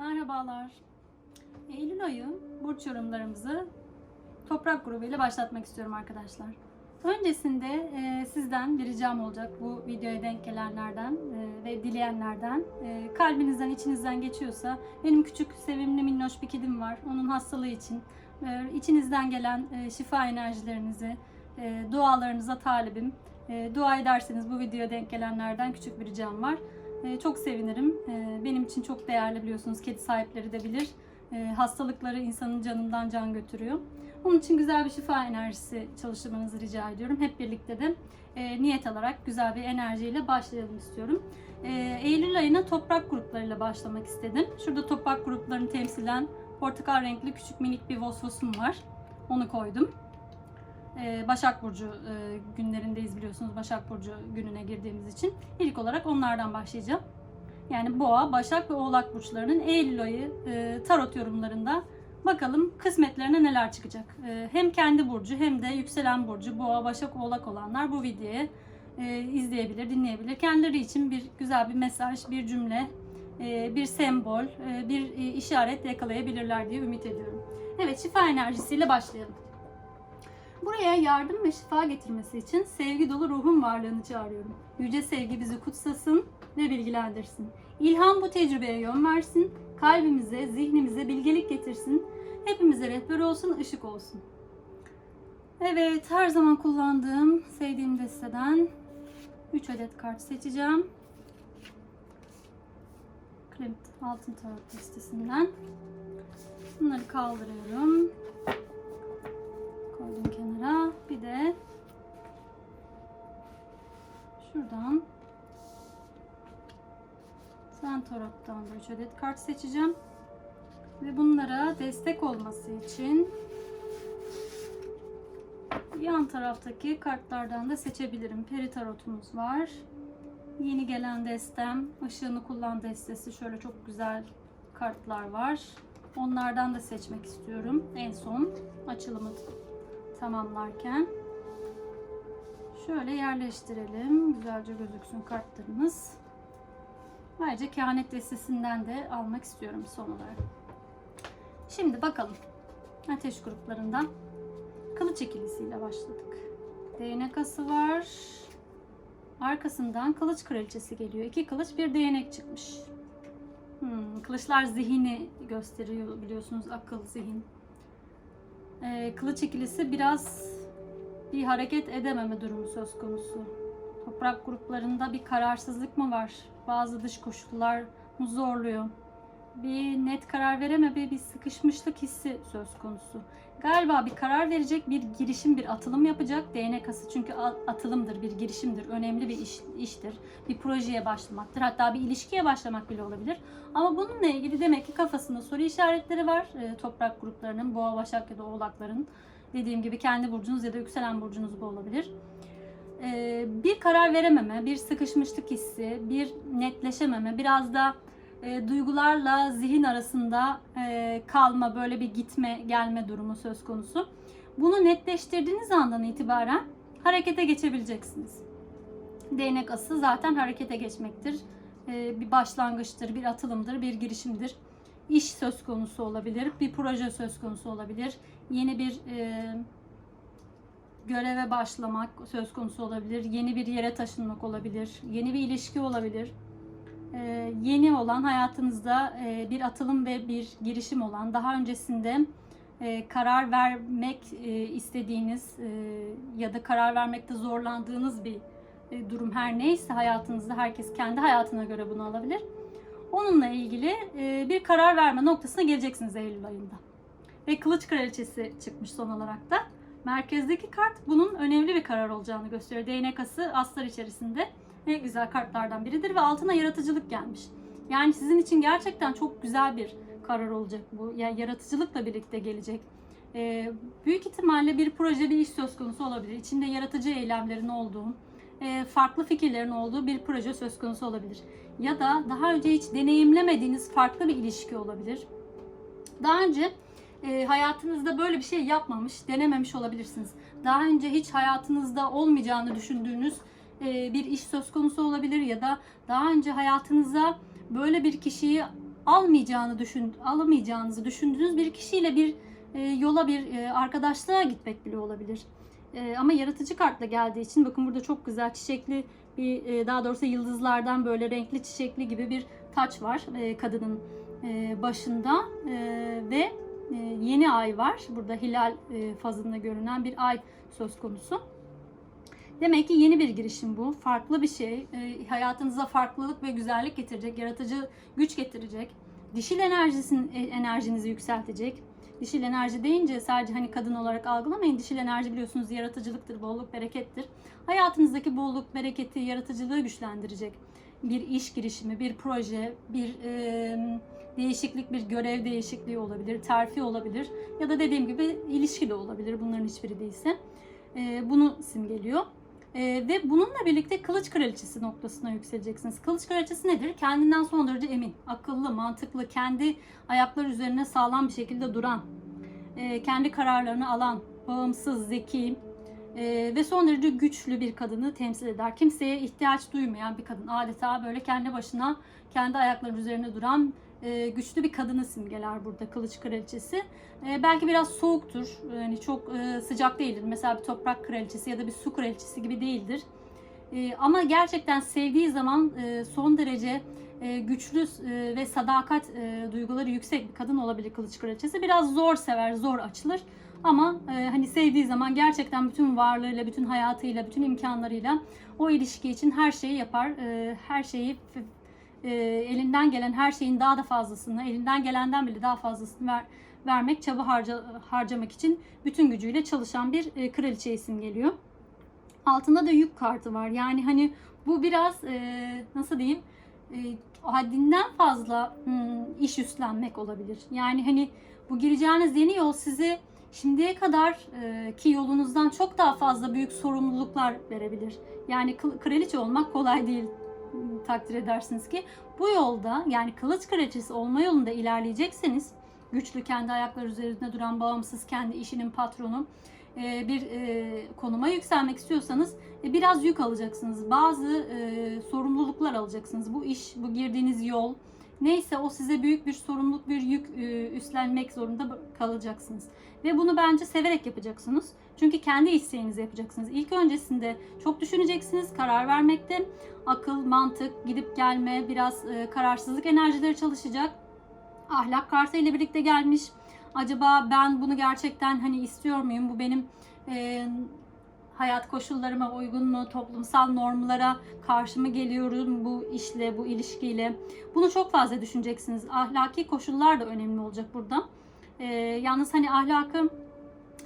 Merhabalar. Eylül ayı burç yorumlarımızı toprak grubu ile başlatmak istiyorum arkadaşlar. Öncesinde e, sizden bir ricam olacak bu videoya denk gelenlerden e, ve dileyenlerden. E, kalbinizden, içinizden geçiyorsa benim küçük, sevimli, minnoş bir kedim var. Onun hastalığı için e, içinizden gelen e, şifa enerjilerinizi, e, dualarınıza talibim. E, dua ederseniz bu videoya denk gelenlerden küçük bir ricam var. E, çok sevinirim. E, benim için çok değerli biliyorsunuz. Kedi sahipleri de bilir. E, hastalıkları insanın canından can götürüyor. Onun için güzel bir şifa enerjisi çalıştırmanızı rica ediyorum. Hep birlikte de niyet alarak güzel bir enerjiyle başlayalım istiyorum. Eylül ayına toprak gruplarıyla başlamak istedim. Şurada toprak gruplarını temsilen portakal renkli küçük minik bir vosvosum var. Onu koydum. Ee, Başak Burcu e, günlerindeyiz biliyorsunuz Başak Burcu gününe girdiğimiz için. İlk olarak onlardan başlayacağım. Yani Boğa, Başak ve Oğlak burçlarının Eylül ayı e, tarot yorumlarında bakalım kısmetlerine neler çıkacak. E, Hem kendi burcu hem de yükselen burcu Boğa, Başak, Oğlak olanlar bu videoyu izleyebilir, dinleyebilir. Kendileri için bir güzel bir mesaj, bir cümle, bir sembol, bir işaret yakalayabilirler diye ümit ediyorum. Evet, şifa enerjisiyle başlayalım. Buraya yardım ve şifa getirmesi için sevgi dolu ruhun varlığını çağırıyorum. Yüce sevgi bizi kutsasın ve bilgilendirsin. İlham bu tecrübeye yön versin, kalbimize, zihnimize bilgelik getirsin, hepimize rehber olsun, ışık olsun. Evet, her zaman kullandığım, sevdiğim desteden 3 adet kart seçeceğim. Klimt Altın Tarot listesinden. Bunları kaldırıyorum koydum kenara. Bir de şuradan Santorot'tan da 3 adet kart seçeceğim. Ve bunlara destek olması için yan taraftaki kartlardan da seçebilirim. Peri tarotumuz var. Yeni gelen destem, ışığını kullan destesi. Şöyle çok güzel kartlar var. Onlardan da seçmek istiyorum. En son açılımı tamamlarken şöyle yerleştirelim. Güzelce gözüksün kartlarımız. Ayrıca kehanet destesinden de almak istiyorum son olarak. Şimdi bakalım. Ateş gruplarından kılıç ikilisiyle başladık. Değnek ası var. Arkasından kılıç kraliçesi geliyor. İki kılıç bir değnek çıkmış. Hmm, kılıçlar zihni gösteriyor biliyorsunuz akıl, zihin. Ee, kılıç ikilisi biraz bir hareket edememe durumu söz konusu. Toprak gruplarında bir kararsızlık mı var? Bazı dış koşullar mı zorluyor? Bir net karar vereme bir, sıkışmışlık hissi söz konusu. Galiba bir karar verecek, bir girişim, bir atılım yapacak. Değnek ası çünkü atılımdır, bir girişimdir, önemli bir iş, iştir. Bir projeye başlamaktır, hatta bir ilişkiye başlamak bile olabilir. Ama bununla ilgili demek ki kafasında soru işaretleri var. Ee, toprak gruplarının, boğa, başak ya da oğlakların. Dediğim gibi kendi burcunuz ya da yükselen burcunuz bu olabilir. Ee, bir karar verememe, bir sıkışmışlık hissi, bir netleşememe, biraz da e, duygularla zihin arasında e, kalma, böyle bir gitme gelme durumu söz konusu. Bunu netleştirdiğiniz andan itibaren harekete geçebileceksiniz. Değnek ası zaten harekete geçmektir. E, bir başlangıçtır, bir atılımdır, bir girişimdir. İş söz konusu olabilir, bir proje söz konusu olabilir. Yeni bir e, göreve başlamak söz konusu olabilir. Yeni bir yere taşınmak olabilir. Yeni bir ilişki olabilir. Ee, yeni olan hayatınızda e, bir atılım ve bir girişim olan daha öncesinde e, karar vermek e, istediğiniz ya da karar vermekte zorlandığınız bir durum her neyse hayatınızda herkes kendi hayatına göre bunu alabilir. Onunla ilgili bir karar verme noktasına geleceksiniz Eylül ayında. Ve Kılıç Kraliçesi çıkmış son olarak da. Merkezdeki kart bunun önemli bir karar olacağını gösteriyor. Değnek ası aslar içerisinde en güzel kartlardan biridir ve altına yaratıcılık gelmiş. Yani sizin için gerçekten çok güzel bir karar olacak bu. Yani yaratıcılıkla birlikte gelecek. Ee, büyük ihtimalle bir proje, bir iş söz konusu olabilir. İçinde yaratıcı eylemlerin olduğu, e, farklı fikirlerin olduğu bir proje söz konusu olabilir. Ya da daha önce hiç deneyimlemediğiniz farklı bir ilişki olabilir. Daha önce e, hayatınızda böyle bir şey yapmamış, denememiş olabilirsiniz. Daha önce hiç hayatınızda olmayacağını düşündüğünüz e, bir iş söz konusu olabilir ya da daha önce hayatınıza böyle bir kişiyi almayacağını düşün, alamayacağınızı düşündüğünüz bir kişiyle bir e, yola bir e, arkadaşlığa gitmek bile olabilir. E, ama yaratıcı kartla geldiği için bakın burada çok güzel çiçekli bir e, daha doğrusu yıldızlardan böyle renkli çiçekli gibi bir taç var e, kadının e, başında E, ve e, yeni ay var. Burada hilal e, fazında görünen bir ay söz konusu. Demek ki yeni bir girişim bu. Farklı bir şey. E, hayatınıza farklılık ve güzellik getirecek, yaratıcı güç getirecek. Dişil enerjisin, e, enerjinizi yükseltecek. Dişil enerji deyince sadece hani kadın olarak algılamayın. Dişil enerji biliyorsunuz yaratıcılıktır, bolluk, berekettir. Hayatınızdaki bolluk, bereketi, yaratıcılığı güçlendirecek bir iş girişimi, bir proje, bir e, değişiklik, bir görev değişikliği olabilir, terfi olabilir ya da dediğim gibi ilişki de olabilir bunların hiçbiri değilse. E, bunu simgeliyor. E, ve bununla birlikte kılıç kraliçesi noktasına yükseleceksiniz. Kılıç kraliçesi nedir? Kendinden son derece emin, akıllı, mantıklı, kendi ayakları üzerine sağlam bir şekilde duran, e, kendi kararlarını alan, bağımsız, zeki, ee, ve son derece güçlü bir kadını temsil eder. Kimseye ihtiyaç duymayan bir kadın. Adeta böyle kendi başına, kendi ayakları üzerine duran e, güçlü bir kadını simgeler burada kılıç kraliçesi. E, belki biraz soğuktur. Yani çok e, sıcak değildir. Mesela bir toprak kraliçesi ya da bir su kraliçesi gibi değildir. E, ama gerçekten sevdiği zaman e, son derece e, güçlü ve sadakat duyguları yüksek bir kadın olabilir kılıç kraliçesi. Biraz zor sever, zor açılır. Ama hani sevdiği zaman gerçekten bütün varlığıyla, bütün hayatıyla, bütün imkanlarıyla o ilişki için her şeyi yapar. Her şeyi e, elinden gelen her şeyin daha da fazlasını, elinden gelenden bile daha fazlasını ver, vermek, çaba harca, harcamak için bütün gücüyle çalışan bir e, kraliçe isim geliyor. Altında da yük kartı var. Yani hani bu biraz e, nasıl diyeyim e, haddinden fazla hmm, iş üstlenmek olabilir. Yani hani bu gireceğiniz yeni yol sizi şimdiye kadar e, ki yolunuzdan çok daha fazla büyük sorumluluklar verebilir. Yani kraliçe olmak kolay değil takdir edersiniz ki. Bu yolda yani kılıç kraliçesi olma yolunda ilerleyecekseniz güçlü kendi ayakları üzerinde duran bağımsız kendi işinin patronu e, bir e, konuma yükselmek istiyorsanız e, biraz yük alacaksınız. Bazı sorumluluklar alacaksınız. Bu iş, bu girdiğiniz yol neyse o size büyük bir sorumluluk, bir yük üstlenmek zorunda kalacaksınız. Ve bunu bence severek yapacaksınız. Çünkü kendi isteğinizi yapacaksınız. İlk öncesinde çok düşüneceksiniz. Karar vermekte akıl, mantık, gidip gelme, biraz kararsızlık enerjileri çalışacak. Ahlak kartı ile birlikte gelmiş Acaba ben bunu gerçekten hani istiyor muyum? Bu benim e, hayat koşullarıma uygun mu? Toplumsal normlara karşı mı geliyorum bu işle, bu ilişkiyle? Bunu çok fazla düşüneceksiniz. Ahlaki koşullar da önemli olacak burada. E, yalnız hani ahlakı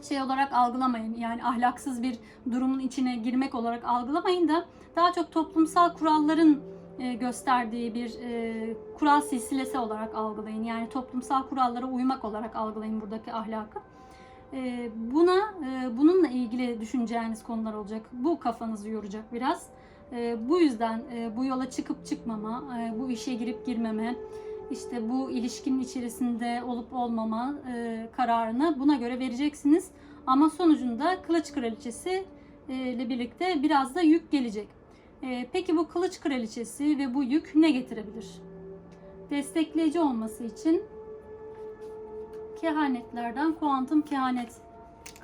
şey olarak algılamayın. Yani ahlaksız bir durumun içine girmek olarak algılamayın da daha çok toplumsal kuralların e, gösterdiği bir e, kural silsilesi olarak algılayın. Yani toplumsal kurallara uymak olarak algılayın buradaki ahlakı. E, buna bununla ilgili düşüneceğiniz konular olacak. Bu kafanızı yoracak biraz. Bu yüzden bu yola çıkıp çıkmama, bu işe girip girmeme, işte bu ilişkinin içerisinde olup olmama kararını buna göre vereceksiniz. Ama sonucunda Kılıç Kraliçesi ile birlikte biraz da yük gelecek. Ee, peki bu kılıç kraliçesi ve bu yük ne getirebilir? Destekleyici olması için kehanetlerden kuantum kehanet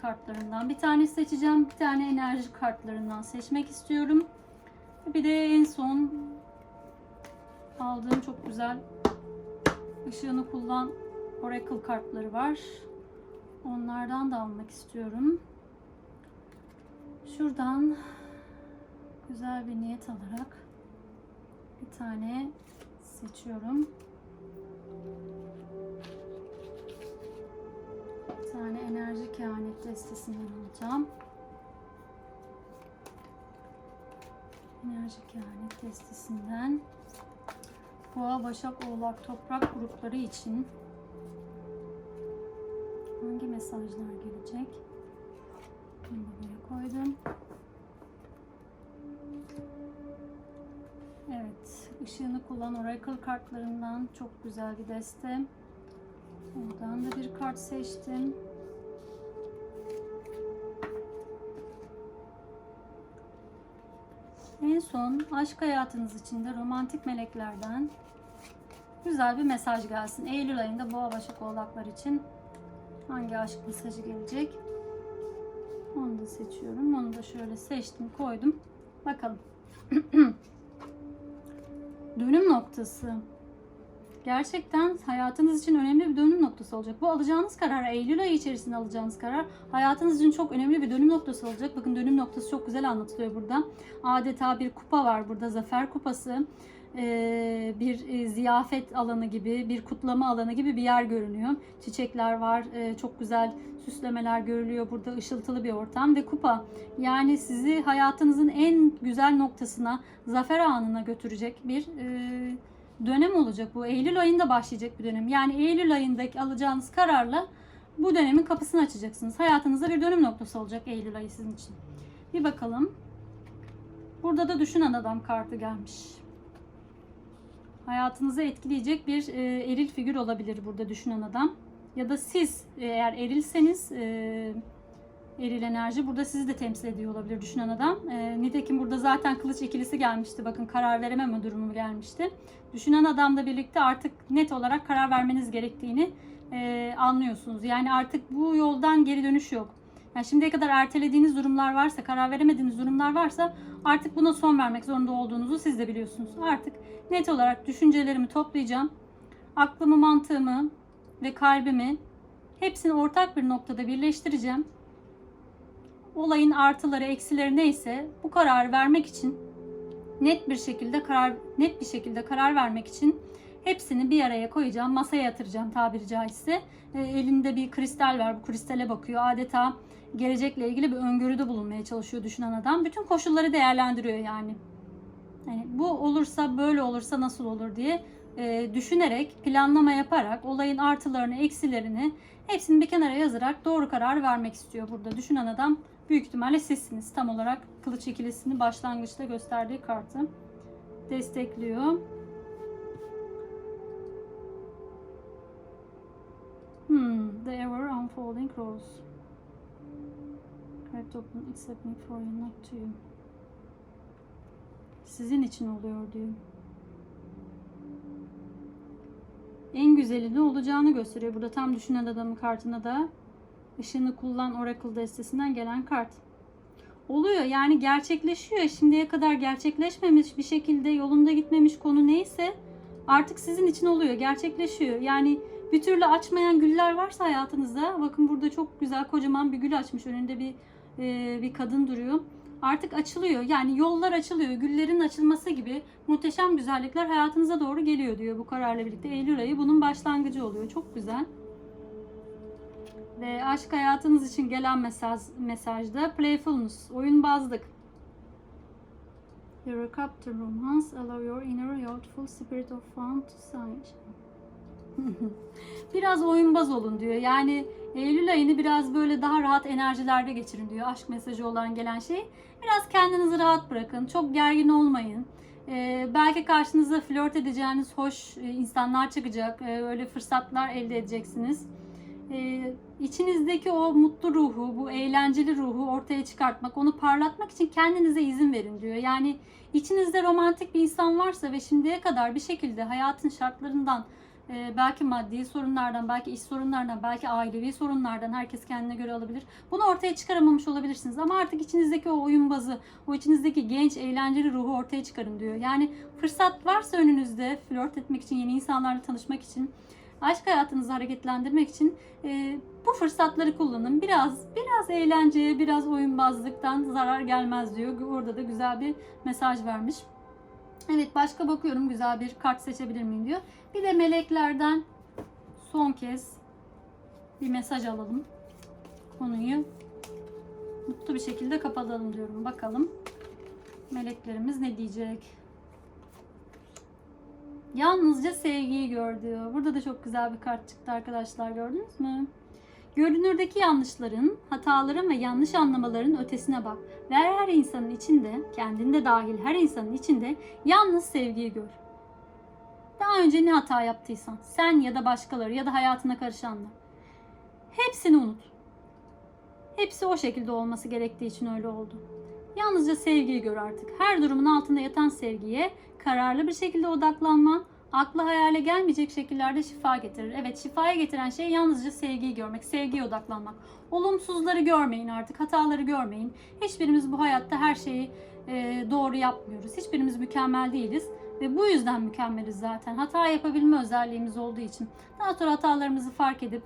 kartlarından bir tane seçeceğim. Bir tane enerji kartlarından seçmek istiyorum. Bir de en son aldığım çok güzel ışığını kullan oracle kartları var. Onlardan da almak istiyorum. Şuradan güzel bir niyet alarak bir tane seçiyorum. Bir tane enerji kehanet destesinden alacağım. Enerji kehanet destesinden Boğa, Başak, Oğlak, Toprak grupları için hangi mesajlar gelecek? Bunu buraya koydum. Evet, ışığını kullan Oracle kartlarından çok güzel bir deste. Oradan da bir kart seçtim. En son aşk hayatınız içinde romantik meleklerden güzel bir mesaj gelsin. Eylül ayında boğa başak oğlaklar için hangi aşk mesajı gelecek? Onu da seçiyorum. Onu da şöyle seçtim, koydum. Bakalım. Dönüm noktası. Gerçekten hayatınız için önemli bir dönüm noktası olacak. Bu alacağınız karar, Eylül ayı içerisinde alacağınız karar hayatınız için çok önemli bir dönüm noktası olacak. Bakın dönüm noktası çok güzel anlatılıyor burada. Adeta bir kupa var burada, zafer kupası. Ee, bir e, ziyafet alanı gibi, bir kutlama alanı gibi bir yer görünüyor. Çiçekler var, e, çok güzel süslemeler görülüyor burada, ışıltılı bir ortam ve kupa. Yani sizi hayatınızın en güzel noktasına, zafer anına götürecek bir e, dönem olacak bu. Eylül ayında başlayacak bir dönem. Yani Eylül ayındaki alacağınız kararla bu dönemin kapısını açacaksınız. Hayatınızda bir dönüm noktası olacak Eylül ayı sizin için. Bir bakalım. Burada da düşünen adam kartı gelmiş. Hayatınızı etkileyecek bir e, eril figür olabilir burada düşünen adam. Ya da siz eğer erilseniz e, eril enerji burada sizi de temsil ediyor olabilir düşünen adam. E, nitekim burada zaten kılıç ikilisi gelmişti. Bakın karar verememe durumu gelmişti. Düşünen adamla birlikte artık net olarak karar vermeniz gerektiğini e, anlıyorsunuz. Yani artık bu yoldan geri dönüş yok. Yani şimdiye kadar ertelediğiniz durumlar varsa, karar veremediğiniz durumlar varsa artık buna son vermek zorunda olduğunuzu siz de biliyorsunuz. Artık net olarak düşüncelerimi toplayacağım. Aklımı, mantığımı ve kalbimi hepsini ortak bir noktada birleştireceğim. Olayın artıları, eksileri neyse bu kararı vermek için net bir şekilde karar net bir şekilde karar vermek için hepsini bir araya koyacağım, masaya yatıracağım tabiri caizse. E, elinde bir kristal var, bu kristale bakıyor. Adeta gelecekle ilgili bir öngörüde bulunmaya çalışıyor düşünen adam. Bütün koşulları değerlendiriyor yani. Yani bu olursa böyle olursa nasıl olur diye e, düşünerek, planlama yaparak olayın artılarını, eksilerini hepsini bir kenara yazarak doğru karar vermek istiyor burada. Düşünen adam büyük ihtimalle sizsiniz. Tam olarak kılıç ikilisini başlangıçta gösterdiği kartı destekliyor. Hmm, the ever unfolding rose. Cracked open, accept me for you, not to you. Sizin için oluyor diyor. En güzeli ne olacağını gösteriyor. Burada tam düşünen adamın kartına da ışığını kullan Oracle destesinden gelen kart. Oluyor yani gerçekleşiyor. Şimdiye kadar gerçekleşmemiş bir şekilde yolunda gitmemiş konu neyse artık sizin için oluyor. Gerçekleşiyor. Yani bir türlü açmayan güller varsa hayatınızda bakın burada çok güzel kocaman bir gül açmış. Önünde bir e, bir kadın duruyor. Artık açılıyor. Yani yollar açılıyor. Güllerin açılması gibi muhteşem güzellikler hayatınıza doğru geliyor diyor bu kararla birlikte. Eylül ayı bunun başlangıcı oluyor. Çok güzel. Ve aşk hayatınız için gelen mesaj mesajda playfulness, oyunbazlık. You're a captain romance, allow your inner youthful spirit of fun to shine. biraz oyunbaz olun diyor. Yani Eylül ayını biraz böyle daha rahat enerjilerde geçirin diyor. Aşk mesajı olan gelen şey. Biraz kendinizi rahat bırakın. Çok gergin olmayın. Ee, belki karşınıza flört edeceğiniz hoş e, insanlar çıkacak. Ee, öyle fırsatlar elde edeceksiniz. Ee, içinizdeki o mutlu ruhu, bu eğlenceli ruhu ortaya çıkartmak, onu parlatmak için kendinize izin verin diyor. Yani içinizde romantik bir insan varsa ve şimdiye kadar bir şekilde hayatın şartlarından e, belki maddi sorunlardan, belki iş sorunlardan, belki ailevi sorunlardan herkes kendine göre alabilir. Bunu ortaya çıkaramamış olabilirsiniz ama artık içinizdeki o oyunbazı, o içinizdeki genç, eğlenceli ruhu ortaya çıkarın diyor. Yani fırsat varsa önünüzde flört etmek için, yeni insanlarla tanışmak için, aşk hayatınızı hareketlendirmek için e, bu fırsatları kullanın. Biraz biraz eğlenceye, biraz oyunbazlıktan zarar gelmez diyor. Orada da güzel bir mesaj vermiş. Evet başka bakıyorum güzel bir kart seçebilir miyim diyor. Bir de meleklerden son kez bir mesaj alalım. Konuyu mutlu bir şekilde kapatalım diyorum. Bakalım meleklerimiz ne diyecek? Yalnızca sevgiyi gör diyor. Burada da çok güzel bir kart çıktı arkadaşlar gördünüz mü? Görünürdeki yanlışların, hataların ve yanlış anlamaların ötesine bak. Ve her insanın içinde, kendinde dahil her insanın içinde yalnız sevgiyi gör. Daha önce ne hata yaptıysan, sen ya da başkaları ya da hayatına karışanlar. Hepsini unut. Hepsi o şekilde olması gerektiği için öyle oldu. Yalnızca sevgiyi gör artık. Her durumun altında yatan sevgiye kararlı bir şekilde odaklanman, aklı hayale gelmeyecek şekillerde şifa getirir. Evet şifaya getiren şey yalnızca sevgiyi görmek, sevgiye odaklanmak. Olumsuzları görmeyin artık, hataları görmeyin. Hiçbirimiz bu hayatta her şeyi e, doğru yapmıyoruz. Hiçbirimiz mükemmel değiliz. Ve bu yüzden mükemmeliz zaten. Hata yapabilme özelliğimiz olduğu için. Daha sonra hatalarımızı fark edip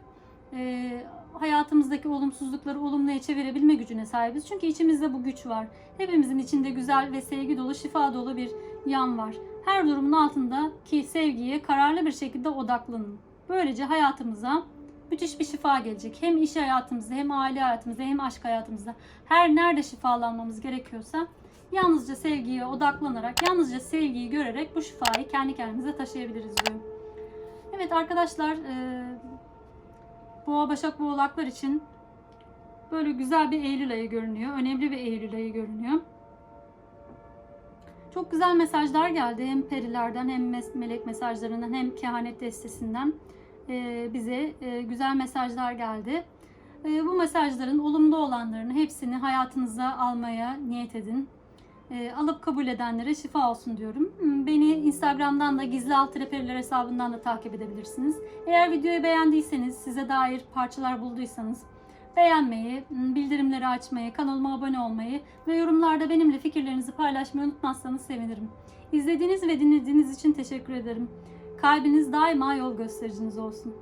e, hayatımızdaki olumsuzlukları olumluya çevirebilme gücüne sahibiz. Çünkü içimizde bu güç var. Hepimizin içinde güzel ve sevgi dolu, şifa dolu bir yan var. Her durumun altındaki sevgiye kararlı bir şekilde odaklanın. Böylece hayatımıza müthiş bir şifa gelecek. Hem iş hayatımızda, hem aile hayatımızda, hem aşk hayatımızda. Her nerede şifalanmamız gerekiyorsa yalnızca sevgiye odaklanarak, yalnızca sevgiyi görerek bu şifayı kendi kendimize taşıyabiliriz diyor. Evet arkadaşlar, e, Boğa Başak Boğlaklar için böyle güzel bir Eylül ayı görünüyor. Önemli bir Eylül ayı görünüyor. Çok güzel mesajlar geldi. Hem perilerden hem melek mesajlarından hem kehanet destesinden bize güzel mesajlar geldi. Bu mesajların olumlu olanlarını hepsini hayatınıza almaya niyet edin. Alıp kabul edenlere şifa olsun diyorum. Hmm, Beni Instagram'dan da gizli alt periler hesabından da takip edebilirsiniz. Eğer videoyu beğendiyseniz, size dair parçalar bulduysanız beğenmeyi, bildirimleri açmayı, kanalıma abone olmayı ve yorumlarda benimle fikirlerinizi paylaşmayı unutmazsanız sevinirim. İzlediğiniz ve dinlediğiniz için teşekkür ederim. Kalbiniz daima yol göstericiniz olsun.